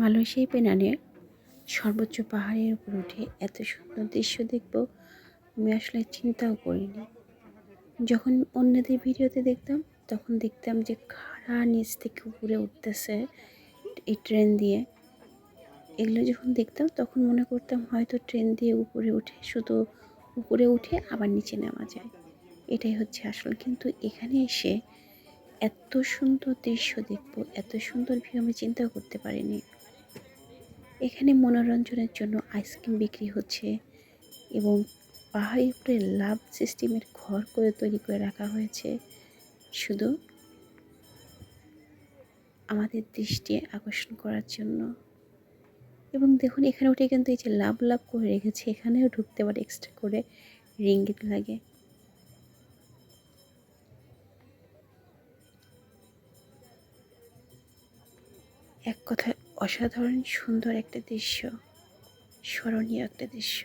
মালয়েশিয়ায় পেনানে সর্বোচ্চ পাহাড়ের উপর উঠে এত সুন্দর দৃশ্য দেখব, আমি আসলে চিন্তাও করিনি। যখন অন্যদের ভিডিওতে দেখতাম, তখন দেখতাম যে খাড়া নিচ থেকে উপরে উঠতেছে এই ট্রেন দিয়ে। এগুলো যখন দেখতাম, তখন মনে করতাম হয়তো ট্রেন দিয়ে উপরে উঠে, শুধু উপরে উঠে আবার নিচে নেওয়া যায়। এটাই হচ্ছে আসল। কিন্তু এখানে এসে এত সুন্দর দৃশ্য দেখব, এত সুন্দর ভিউ আমি চিন্তাও করতে পারিনি। এখানে মনোরঞ্জনের জন্য আইসক্রিম বিক্রি হচ্ছে এবং পাহাড়ের উপরে লাভ সিস্টেমের ঘর করে তৈরি করে রাখা হয়েছে। শুধু আমাদের দৃষ্টি আকর্ষণ করার জন্য। এবং দেখুন, এখানে উঠে কিন্তু এই যে লাভ লাভ করে রেখেছে, এখানেও ঢুকতে পারে এক্সট্রা করে রিঙ্গিত লাগে। এক কথায় অসাধারণ সুন্দর একটা দৃশ্য। স্মরণীয় একটা দৃশ্য।